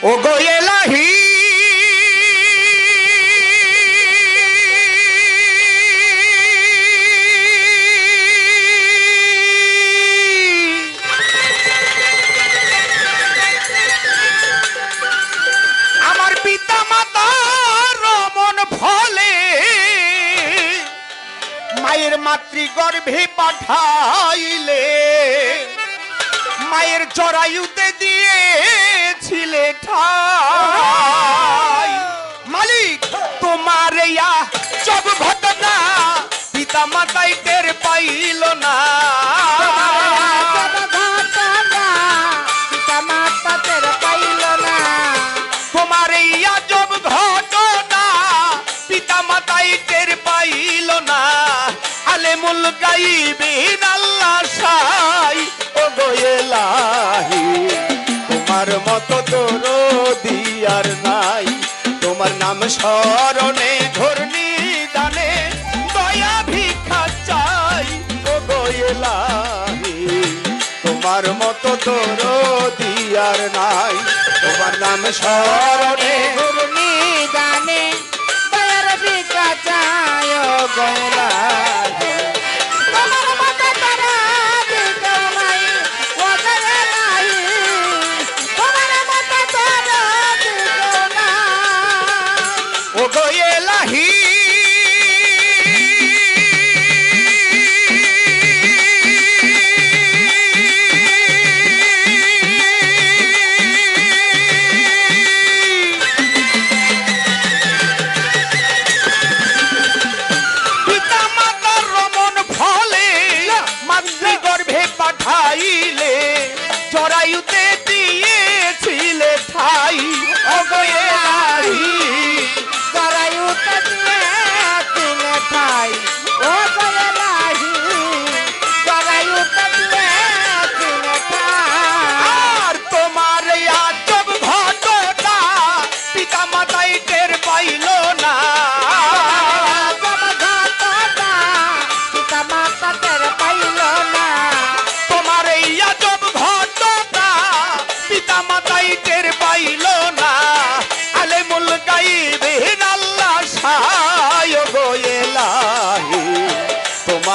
ও আমার মায়ের মাতৃগর্ভে পাঠাইলে মায়ের জরায়ুতে দিয়েছিলে ঠাই। মালিক, তোমার ইয়া সব ঘটনা পিতা মাতাই টের পাইল না। গাইবিন আল্লাহ সাই ও গোয়েলাহি তোমার মতো তোর দিয়ার নাই। তোমার নাম স্মরণে ঘূর্ণি দানে ভিক্ষা তোমার মতো তোর দিয়ার নাই। তোমার নাম স্মরণে ও মাতৃগর্ভে পাঠাইলে চড়াইতে দিয়েছিলে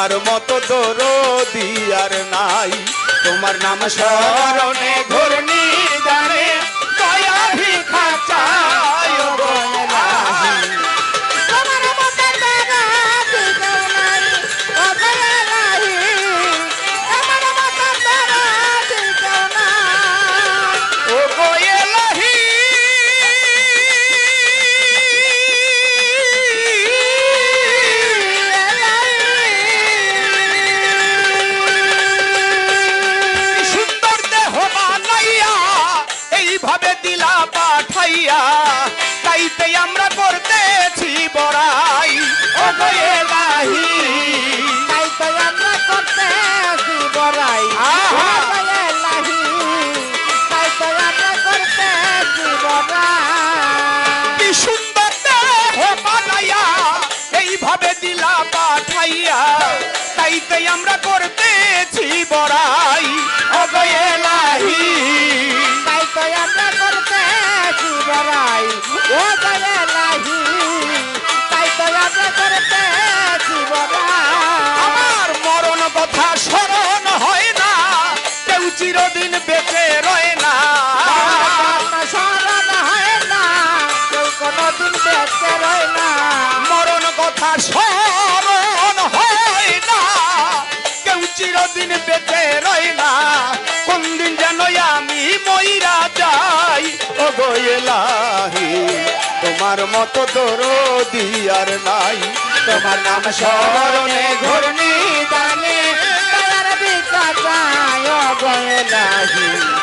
তোমার মতো দরদি আর নাই। তোমার নাম স্মরণে এইভাবে দিলা পাঠাইয়া তাইতে আমরা করতেছি বড়াই। ও গোয়েলাহি আহা! কি সুন্দর দেহ বানাইয়া এইভাবে দিলা পাঠাইয়া তাইতে আমরা করতেছি কথা স্মরণ হয় না কেউ চিরদিন বেঁচে রয় না। মরণ কথা স্মরণ হয় না কেউ চিরদিন বেঁচে রয় না। কোন দিন যেন আমি মইরা যাই ও গোয়েলাহি তোমার মতো দরদি আর নাই। তোমার নাম স্মরণে ঘূর্ণি ও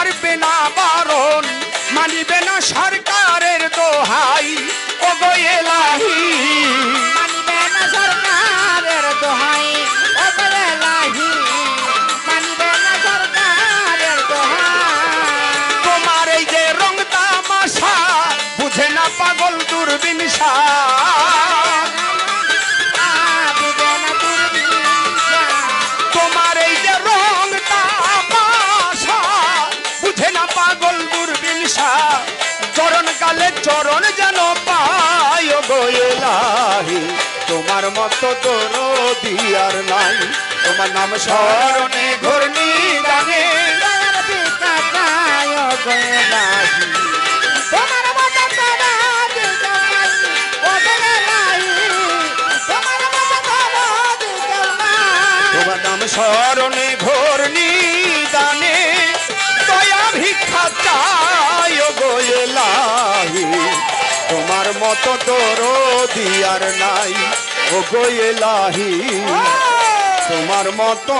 পারবে না বারণ মানিবে না সরকার। মত দরদি আর নাই। তোমার নাম স্মরণে ঘূর্ণি গানে তোমার নাম স্মরণে ঘূর্ণি দানে দয়া ভিক্ষা চায় গোয়েলাহি তোমার মতো তোর দিয়ার নাই ও গো এলাহি তোমার মতো